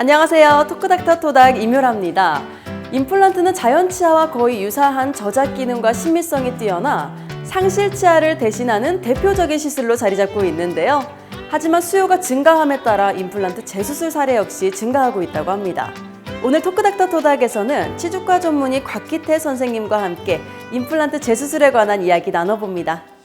안녕하세요. 토크닥터 토닥 임효라입니다. 임플란트는 자연 치아와 거의 유사한 저작 기능과 심미성이 뛰어나 상실 치아를 대신하는 대표적인 시술로 자리 잡고 있는데요. 하지만 수요가 증가함에 따라 임플란트 재수술 사례 역시 증가하고 있다고 합니다. 오늘 토크닥터 토닥에서는 치주과 전문의 곽기태 선생님과 함께 임플란트 재수술에 관한 이야기 나눠봅니다.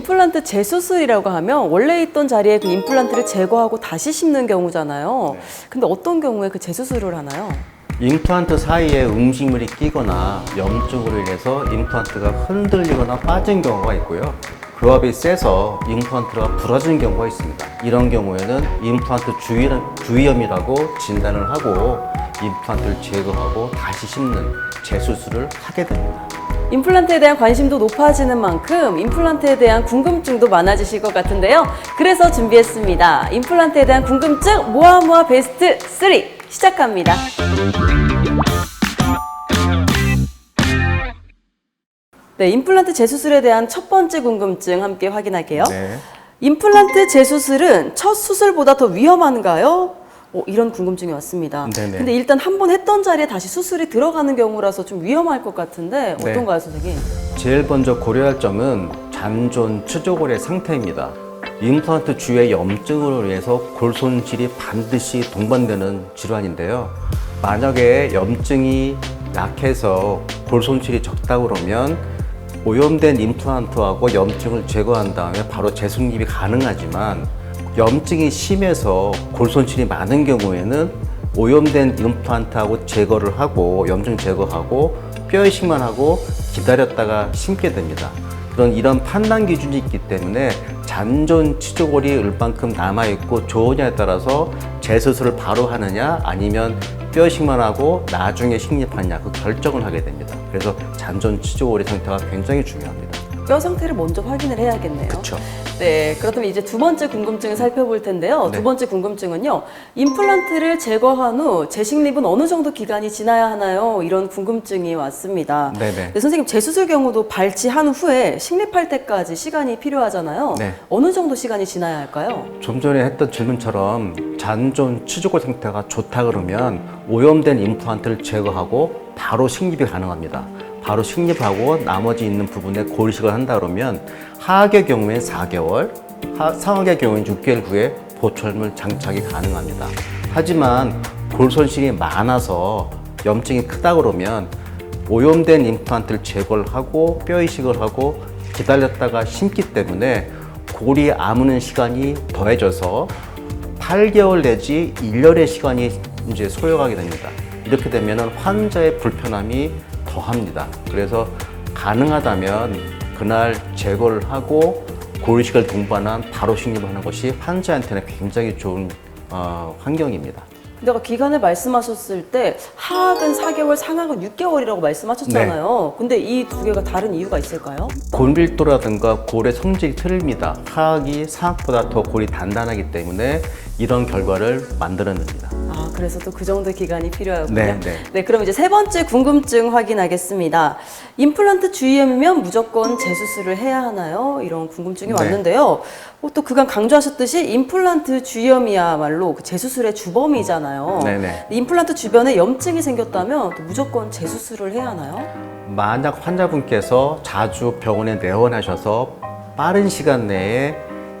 임플란트 재수술이라고 하면 원래 있던 자리에 그 임플란트를 제거하고 다시 심는 경우잖아요. 근데 어떤 경우에 그 재수술을 하나요? 임플란트 사이에 음식물이 끼거나 염증으로 인해서 임플란트가 흔들리거나 빠진 경우가 있고요. 교합이 세서 임플란트가 부러진 경우가 있습니다. 이런 경우에는 임플란트 주위, 주위염이라고 진단을 하고 임플란트를 제거하고 다시 심는 재수술을 하게 됩니다. 임플란트에 대한 관심도 높아지는 만큼 임플란트에 대한 궁금증도 많아지실 것 같은데요. 그래서 준비했습니다. 임플란트에 대한 궁금증 모아모아 베스트 3 시작합니다. 네, 임플란트 재수술에 대한 첫 번째 궁금증 함께 확인할게요. 네. 임플란트 재수술은 첫 수술보다 더 위험한가요? 어, 이런 궁금증이 왔습니다. 네네. 근데 일단 한 번 했던 자리에 다시 수술이 들어가는 경우라서 좀 위험할 것 같은데 네. 어떤가요, 선생님? 제일 먼저 고려할 점은 잔존 추조골의 상태입니다. 임플란트 주위의 염증으로 인해서 골 손실이 반드시 동반되는 질환인데요. 만약에 염증이 약해서 골 손실이 적다 그러면 오염된 임플란트하고 염증을 제거한 다음에 바로 재승립이 가능하지만 염증이 심해서 골 손실이 많은 경우에는 오염된 임플란트하고 제거를 하고 염증 제거하고 뼈 이식만 하고 기다렸다가 심게 됩니다. 그런 이런 판단 기준이 있기 때문에 잔존 치조골이 얼만큼 남아 있고 좋으냐에 따라서 재수술을 바로 하느냐 아니면 뼈 이식만 하고 나중에 식립하느냐 그 결정을 하게 됩니다. 그래서 잔존 치조골의 상태가 굉장히 중요합니다. 뼈 상태를 먼저 확인을 해야겠네요. 그렇죠. 네, 그렇다면 이제 두 번째 궁금증을 살펴볼 텐데요. 네. 두 번째 궁금증은요. 임플란트를 제거한 후 재식립은 어느 정도 기간이 지나야 하나요? 이런 궁금증이 왔습니다. 네네. 네, 선생님 재수술 경우도 발치한 후에 식립할 때까지 시간이 필요하잖아요. 네. 어느 정도 시간이 지나야 할까요? 좀 전에 했던 질문처럼 잔존 치조골 상태가 좋다 그러면 오염된 임플란트를 제거하고 바로 식립이 가능합니다. 바로 식립하고 나머지 있는 부분에 골식을 한다 그러면 하악의 경우엔 4개월, 하- 상악의 경우엔 6개월 후에 보철물 장착이 가능합니다. 하지만 골 손실이 많아서 염증이 크다 그러면 오염된 임플란트를 제거를 하고 뼈 이식을 하고 기다렸다가 심기 때문에 골이 아무는 시간이 더해져서 8개월 내지 1년의 시간이 이제 소요가게 됩니다. 이렇게 되면 환자의 불편함이 더 합니다. 그래서 가능하다면 그날 제거를 하고 골이식을 동반한 바로 식립하는 것이 환자한테는 굉장히 좋은 어, 환경입니다. 근데 아까 기간을 말씀하셨을 때 하악은 4개월, 상악은 6개월이라고 말씀하셨잖아요. 네. 근데 이 두 개가 다른 이유가 있을까요? 골 밀도라든가 골의 성질이 틀립니다. 하악이 상악보다 더 골이 단단하기 때문에 이런 결과를 만들어냅니다. 아, 그래서 또 그 정도 기간이 필요하군요. 네, 네. 네, 그럼 이제 세 번째 궁금증 확인하겠습니다. 임플란트 주위염이면 무조건 재수술을 해야 하나요? 이런 궁금증이 네. 왔는데요. 어, 또 그간 강조하셨듯이 임플란트 주위염이야말로 그 재수술의 주범이잖아요. 네, 네. 임플란트 주변에 염증이 생겼다면 또 무조건 재수술을 해야 하나요? 만약 환자분께서 자주 병원에 내원하셔서 빠른 시간 내에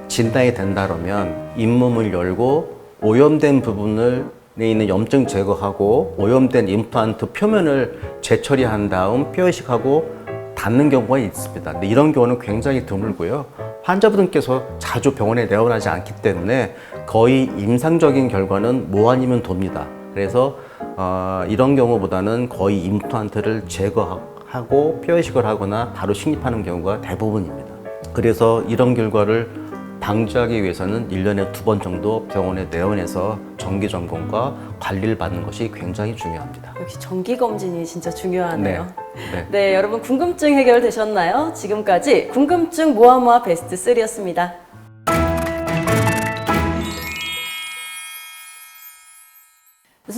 진단이 된다면 잇몸을 열고 오염된 부분을 내 있는 염증 제거하고 오염된 임플란트 표면을 재처리한 다음 뼈 이식하고 닿는 경우가 있습니다. 근데 이런 경우는 굉장히 드물고요. 환자분께서 자주 병원에 내원하지 않기 때문에 거의 임상적인 결과는 뭐 아니면 돕니다. 그래서 어, 이런 경우보다는 거의 임플란트를 제거하고 뼈 이식을 하거나 바로 식립하는 경우가 대부분입니다. 그래서 이런 결과를 방지하기 위해서는 1년에 두 번 정도 병원에 내원해서 정기 점검과 관리를 받는 것이 굉장히 중요합니다. 역시 정기 검진이 진짜 중요하네요. 네. 네, 여러분 궁금증 해결되셨나요? 지금까지 궁금증 모아모아 베스트 3였습니다.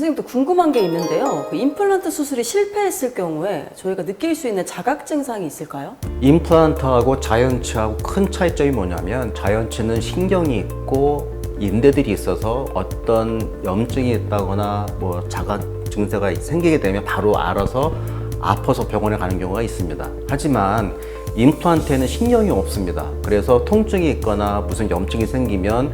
선생님도 궁금한 게 있는데요. 그 임플란트 수술이 실패했을 경우에 저희가 느낄 수 있는 자각 증상이 있을까요? 임플란트하고 자연치하고 큰 차이점이 뭐냐면 자연치는 신경이 있고 인대들이 있어서 어떤 염증이 있다거나 뭐 자각 증세가 생기게 되면 바로 알아서 아파서 병원에 가는 경우가 있습니다. 하지만 임플란트에는 신경이 없습니다. 그래서 통증이 있거나 무슨 염증이 생기면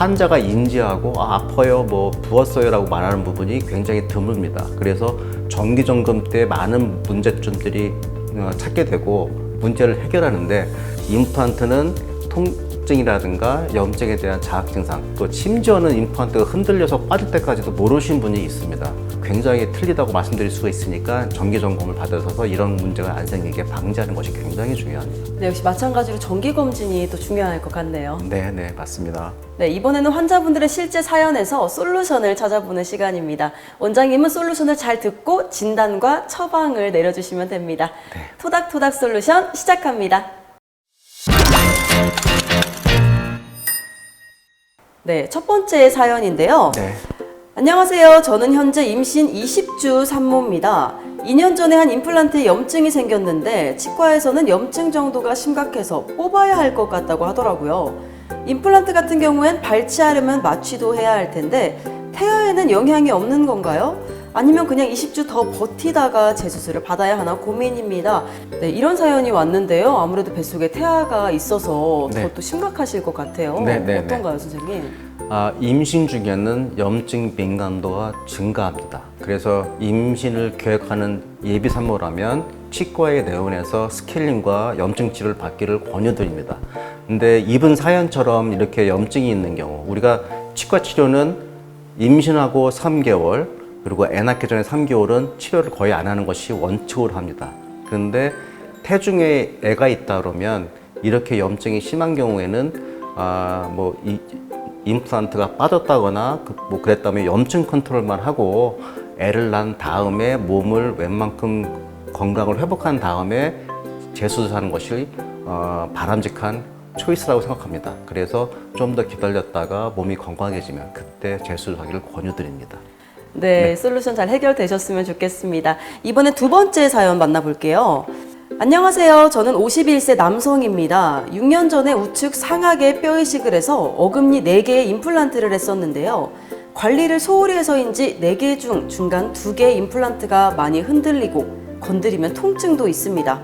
환자가 인지하고 아, 아파요, 뭐 부었어요라고 말하는 부분이 굉장히 드뭅니다. 그래서 정기 점검 때 많은 문제점들이 어, 찾게 되고 문제를 해결하는데 임플란트는 통증이라든가 염증에 대한 자각 증상 또 심지어는 임플란트가 흔들려서 빠질 때까지도 모르신 분이 있습니다. 굉장히 틀리다고 말씀드릴 수가 있으니까 정기 점검을 받아서 이런 문제가 안 생기게 방지하는 것이 굉장히 중요합니다. 네, 역시 마찬가지로 정기 검진이 또 중요할 것 같네요. 네, 네, 맞습니다. 네, 이번에는 환자분들의 실제 사연에서 솔루션을 찾아보는 시간입니다. 원장님은 솔루션을 잘 듣고 진단과 처방을 내려주시면 됩니다. 네. 토닥토닥 솔루션 시작합니다. 네, 첫 번째 사연인데요. 네. 안녕하세요. 저는 현재 임신 20주 산모입니다. 2년 전에 한 임플란트에 염증이 생겼는데 치과에서는 염증 정도가 심각해서 뽑아야 할 것 같다고 하더라고요. 임플란트 같은 경우엔 발치하려면 마취도 해야 할 텐데 태아에는 영향이 없는 건가요? 아니면 그냥 20주 더 버티다가 재수술을 받아야 하나 고민입니다. 네, 이런 사연이 왔는데요. 아무래도 뱃속에 태아가 있어서 네. 더또 심각하실 것 같아요. 네, 네, 어떤가요, 선생님? 아, 임신 중에는 염증 민감도가 증가합니다. 그래서 임신을 계획하는 예비 산모라면 치과에 내원해서 스케일링과 염증 치료를 받기를 권유드립니다. 근데 이분 사연처럼 이렇게 염증이 있는 경우 우리가 치과 치료는 임신하고 3개월 그리고 애 낳기 전에 3개월은 치료를 거의 안 하는 것이 원칙으로 합니다. 그런데 태중에 애가 있다 그러면 이렇게 염증이 심한 경우에는 아뭐 임플란트가 빠졌다거나 그- 뭐 그랬다면 염증 컨트롤만 하고 애를 낳은 다음에 몸을 웬만큼 건강을 회복한 다음에 재수술하는 것이 어, 바람직한 초이스라고 생각합니다. 그래서 좀 더 기다렸다가 몸이 건강해지면 그때 재수술하기를 권유드립니다. 네, 솔루션 잘 해결되셨으면 좋겠습니다. 이번에 두 번째 사연 만나볼게요. 안녕하세요. 저는 51세 남성입니다. 6년 전에 우측 상하계 뼈 이식을 해서 어금니 4개의 임플란트를 했었는데요. 관리를 소홀히 해서인지 4개 중 중간 2개의 임플란트가 많이 흔들리고 건드리면 통증도 있습니다.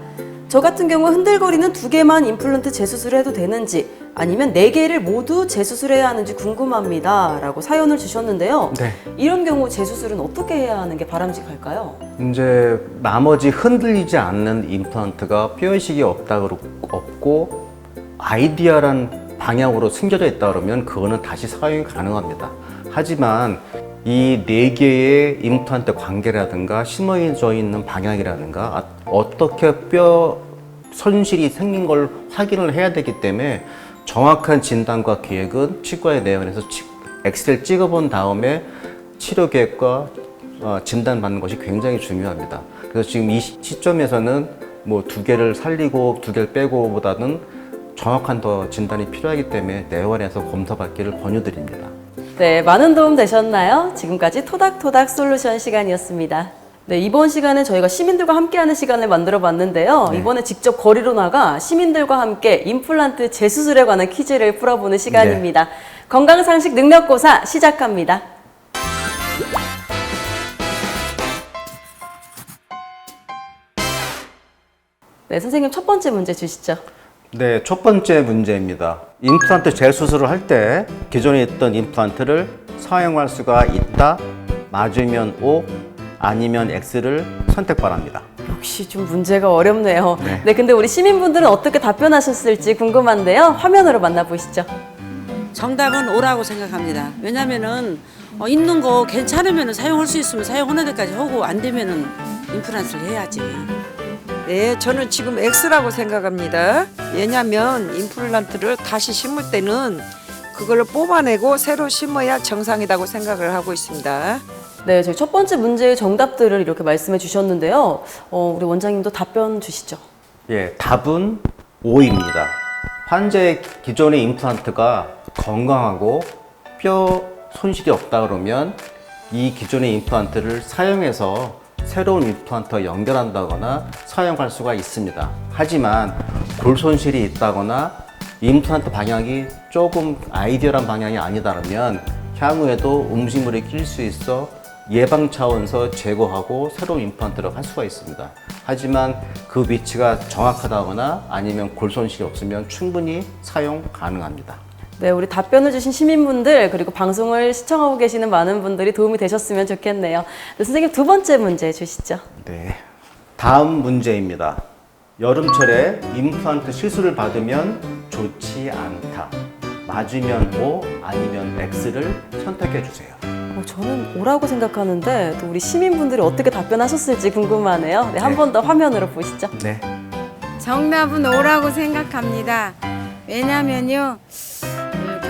저 같은 경우 흔들거리는 두 개만 임플란트 재수술을 해도 되는지 아니면 네 개를 모두 재수술해야 하는지 궁금합니다. 라고 사연을 주셨는데요. 네. 이런 경우 재수술은 어떻게 해야 하는 게 바람직할까요? 이제 나머지 흔들리지 않는 임플란트가 없다 그러 없고 아이디어란 방향으로 숨겨져 있다 그러면 그거는 다시 사용이 가능합니다. 하지만 이 네 개의 임플란트 관계라든가 심어져 있는 방향이라든가 아- 어떻게 뼈 손실이 생긴 걸 확인을 해야 되기 때문에 정확한 진단과 계획은 치과에 내원해서 치- 엑스레이를 찍어본 다음에 치료 계획과 어, 진단받는 것이 굉장히 중요합니다. 그래서 지금 이 시- 시점에서는 뭐 두 개를 살리고 두 개를 빼고보다는 정확한 더 진단이 필요하기 때문에 내원해서 검사받기를 권유드립니다. 네, 많은 도움 되셨나요? 지금까지 토닥토닥 솔루션 시간이었습니다. 네, 이번 시간에 저희가 시민들과 함께하는 시간을 만들어 봤는데요. 네. 이번에 직접 거리로 나가 시민들과 함께 임플란트 재수술에 관한 퀴즈를 풀어보는 시간입니다. 네. 건강상식 능력고사 시작합니다. 네, 선생님 첫 번째 문제 주시죠. 네, 첫 번째 문제입니다. 임플란트 재수술을 할 때 기존에 있던 임플란트를 사용할 수가 있다. 맞으면 O, 아니면 X를 선택 바랍니다. 역시 좀 문제가 어렵네요. 네. 네, 근데 우리 시민분들은 어떻게 답변하셨을지 궁금한데요. 화면으로 만나보시죠. 정답은 오라고 생각합니다. 왜냐면은 어, 있는 거 괜찮으면 사용할 수 있으면 사용하는 데까지 하고 안 되면은 임플란트를 해야지. 네, 저는 지금 X라고 생각합니다. 왜냐하면 임플란트를 다시 심을 때는 그걸 뽑아내고 새로 심어야 정상이라고 생각을 하고 있습니다. 네, 저희 첫 번째 문제의 정답들을 이렇게 말씀해 주셨는데요. 어, 우리 원장님도 답변 주시죠. 예, 답은 O입니다. 환자의 기존의 임플란트가 건강하고 뼈 손실이 없다 그러면 이 기존의 임플란트를 사용해서 새로운 임플란트와 연결한다거나 사용할 수가 있습니다. 하지만 골 손실이 있다거나 임플란트 방향이 조금 아이디어란 방향이 아니다면 향후에도 음식물이 낄 수 있어 예방 차원에서 제거하고 새로운 임플란트를 할 수가 있습니다. 하지만 그 위치가 정확하다거나 아니면 골 손실이 없으면 충분히 사용 가능합니다. 네, 우리 답변을 주신 시민분들 그리고 방송을 시청하고 계시는 많은 분들이 도움이 되셨으면 좋겠네요. 네, 선생님 두 번째 문제 주시죠. 네. 다음 문제입니다. 여름철에 임플란트 시술을 받으면 좋지 않다. 맞으면 O, 아니면 X를 선택해 주세요. 어, 저는 오라고 생각하는데 또 우리 시민분들이 어떻게 답변하셨을지 궁금하네요. 네, 한 네. 번 더 화면으로 보시죠. 네. 정답은 오라고 생각합니다. 왜냐면요, 음,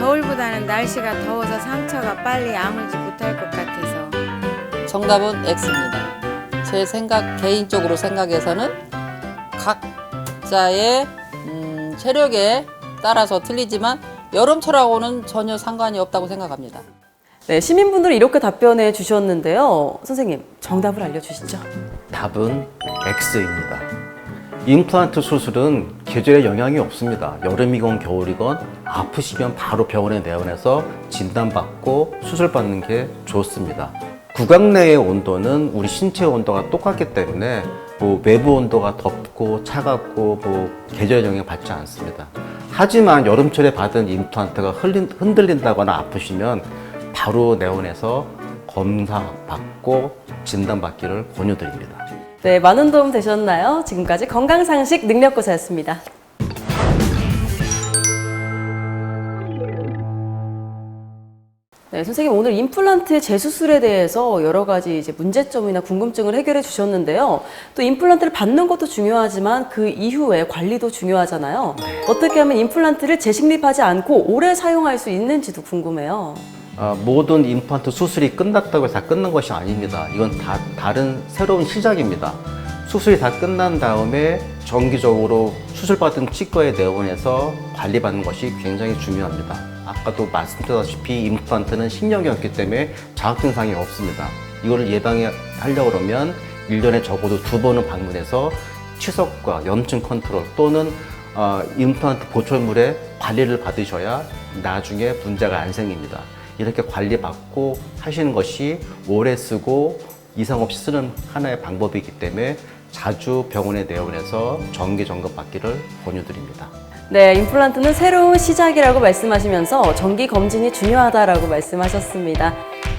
겨울보다는 날씨가 더워서 상처가 빨리 아물지 못할 것 같아서. 정답은 X입니다. 제 생각 개인적으로 생각해서는 각자의 음, 체력에 따라서 틀리지만 여름철하고는 전혀 상관이 없다고 생각합니다. 네, 시민분들이 이렇게 답변해 주셨는데요. 선생님, 정답을 알려주시죠. 답은 X입니다. 임플란트 수술은 계절에 영향이 없습니다. 여름이건 겨울이건 아프시면 바로 병원에 내원해서 진단받고 수술받는 게 좋습니다. 구강 내의 온도는 우리 신체 온도가 똑같기 때문에 뭐 외부 온도가 덥고 차갑고 뭐 계절 영향 받지 않습니다. 하지만 여름철에 받은 임플란트가 흘린- 흔들린다거나 아프시면 바로 내원해서 검사 받고 진단받기를 권유드립니다. 네, 많은 도움 되셨나요? 지금까지 건강상식 능력고사였습니다. 네, 선생님 오늘 임플란트 재수술에 대해서 여러 가지 이제 문제점이나 궁금증을 해결해 주셨는데요. 또 임플란트를 받는 것도 중요하지만 그 이후에 관리도 중요하잖아요. 어떻게 하면 임플란트를 재식립하지 않고 오래 사용할 수 있는지도 궁금해요. 아, 모든 임플란트 수술이 끝났다고 해서 다 끝난 것이 아닙니다. 이건 다 다른 새로운 시작입니다. 수술이 다 끝난 다음에 정기적으로 수술받은 치과에 내원해서 관리받는 것이 굉장히 중요합니다. 아까도 말씀드렸다시피 임플란트는 신경이었기 때문에 자극 증상이 없습니다. 이거를 예방하려고 그러면 1년에 적어도 두 번은 방문해서 치석과 염증 컨트롤 또는 어, 임플란트 보철물의 관리를 받으셔야 나중에 문제가 안 생깁니다. 이렇게 관리받고 하시는 것이 오래 쓰고 이상 없이 쓰는 하나의 방법이기 때문에 자주 병원에 내원해서 정기 점검 받기를 권유드립니다. 네, 임플란트는 새로운 시작이라고 말씀하시면서 정기 검진이 중요하다라고 말씀하셨습니다.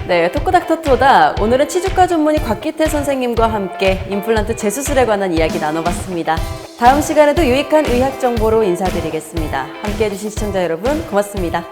네, 토크닥터토다. 오늘은 치주과 전문의 곽기태 선생님과 함께 임플란트 재수술에 관한 이야기 나눠봤습니다. 다음 시간에도 유익한 의학 정보로 인사드리겠습니다. 함께 해 주신 시청자 여러분, 고맙습니다.